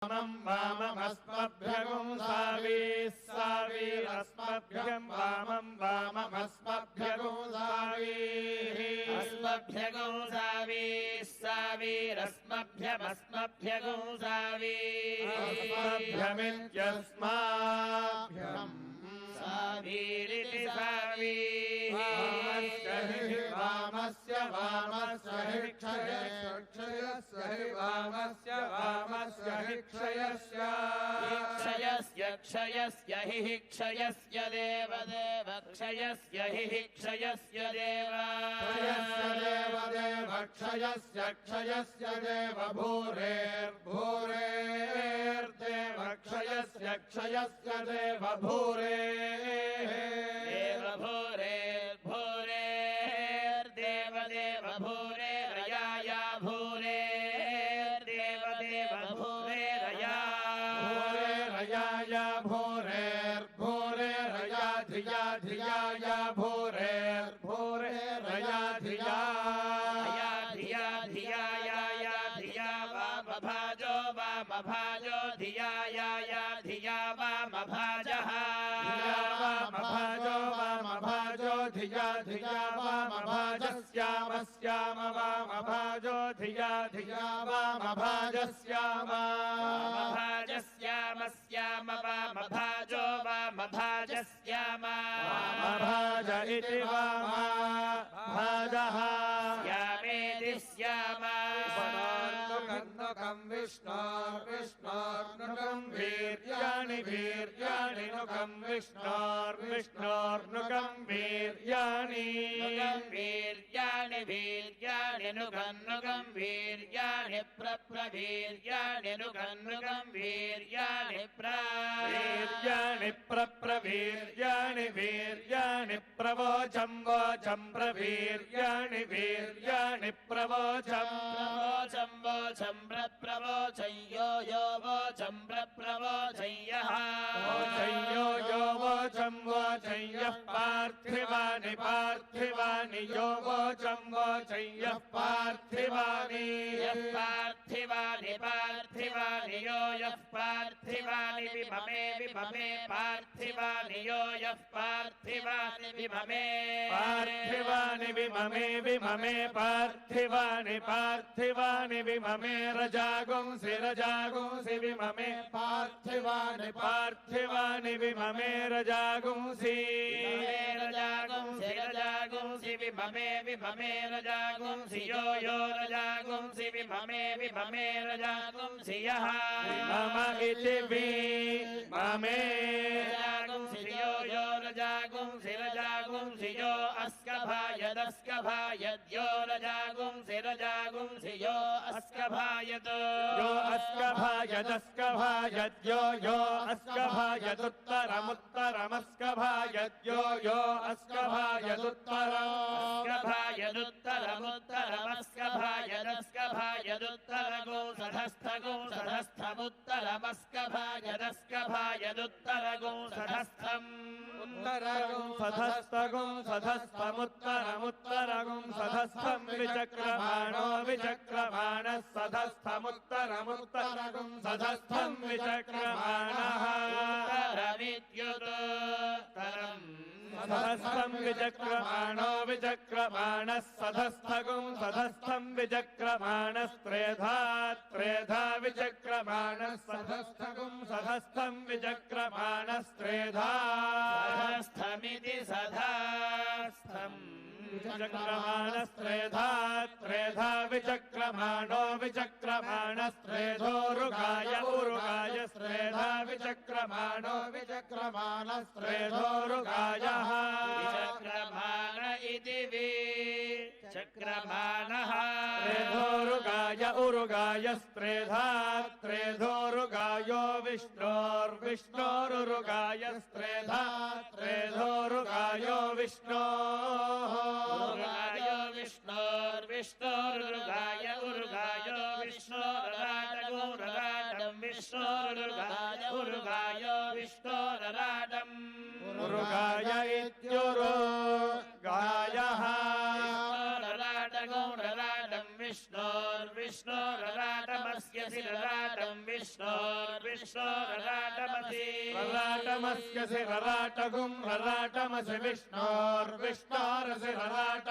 वामम् वाममस्मभ्यगुम् सावीः सावीरस्मभ्यम् वामम् वाममस्मभ्यगुम् सावीः अस्मभ्यगो सावीः सावीरस्मभ्यमस्मभ्यगो सावीः अस्मभ्यमित्यस्माभ्यम् सावीरिति सावीः वामस्य हि वामस्य वामस्य हि क्षयस्य हि वामस्य वामस्य क्षयस्य क्षयस्य क्षयस्य हि क्षयस्य देव देव। क्षयस्य हि क्षयस्य देव क्षयस्य देव देव क्षयस्य क्षयस्य देव भूरेर्भूरेर्देव क्षयस्य क्षयस्य देव भूरेः वामभाजः। वामभाजो वामभाजो धिया धिया वामभाजस्याम स्याम वामभाजो धिया धिया वामभाजस्याम वामभाजस्याम स्याम वामभाजो वामभाजस्याम वामभाज इति वामा। भाजः। स्यामेति स्याम नुकम् विष्णोर्विष्णोर्नुकम् वीर्याणि वीर्याणि नुकम् विष्णोर्विष्णोर्नुकम् वीर्याणि। नुगम् वीर्याणि वीर्याणि नुगन्नुगम् वीर्याणि प्रप्रवीर्याणि नुगन्नुगम् वीर्याणि प्र। वीर्याणि प्रप्रवीर्याणि वीर्याणि प्रवोचम् वोचम् प्रवीर्याणि वीर्याणि प्रवोचम् प्रवोचम् वोचम् प्रप्रवोचम् यो यो वोचम् प्रप्रवोचम् पार्थिवानि पार्थिवानि यो वोचम् वोचय्यः पार्थिवानि यः पार्थिवानि पार्थिवानि यो यः पार्थिवानि विभमे विभमे पार्थिवानि यो यः पार्थिवानि विभमे पार्थिवानि विममे विममे पार्थिवानि पार्थिवानि विममे रजागुंसि रजागुंसि विममे पार्थिवानि पार्थिवानि विममे रजागुंसि विभमे रजागुंसि रजागुंसि विभमे विभमे रजागुंसि यो यो रजागुंसि विभमे विभमे रजागुंसि यः मम इति वि ममे। रजागुंसि यो यो रजागुंसि रजागुंसि यो अस्कभायदस्कभायद्यो रजागुंसि रजागुंसि यो अस्कभायत् यो अस्कभायदस्कभायद्यो यो अस्कभायदुत्तरमुत्तरमस्कभायद्यो यो अस्कभायदुत्तरम् स्कभायदुत्तरमुत्तरमस्कभायदस्कभायदुत्तरगो सधस्थगो सधस्थमुत्तरमस्कभायदस्कभायदुत्तरगो सधस्थम् उत्तरगुं सधस्तगुं सधस्थमुत्तरमुत्तरगुं सधस्थम् विचक्रमाणो विचक्रमाणः सधस्थमुत्तरमुत्तरगुं सधस्थम् विचक्रमाणः उत्तरमित्युत्तरम् सधस्थम् विचक्रमाणो विचक्रमाणः सधस्थगुं सधस्थम् विचक्रमाणस्त्रेधा त्रेधा विचक्रमाणः सधस्थगुं सधस्थम् विचक्रमाणस्त्रेधा। सधस्थमिति सधास्थम् विचक्रमाणस्त्रेधा त्रेधा विचक्रमाणो विचक्रमाणस्त्रेधोरुगाय उरुगाय स्त्रेधा विचक्रमाणो विचक्रमाणस्त्रेधोरुगायः विचक्रमाण त्रेधोरुगाय उरुगाय स्त्रेधा त्रेधोरुगायो विष्णोर्विष्णोरुरुगाय स्त्रेधा त्रेधोरुगायो विष्णोः। विष्णोर्विष्णोरुगाय उरुगाय विष्णोरराटगुरुराटम् विष्णोरुगाय उरुगाय विष्णोरराटम् विष्णोरराटगुरुराटम् विष्णोर्विष्णोरराटमस्य रराटम् विष्णोर्विष्णोरराटमसि रराटमस्य रराटगुम् रराटमसि विष्णोर्विष्णोरसि रराट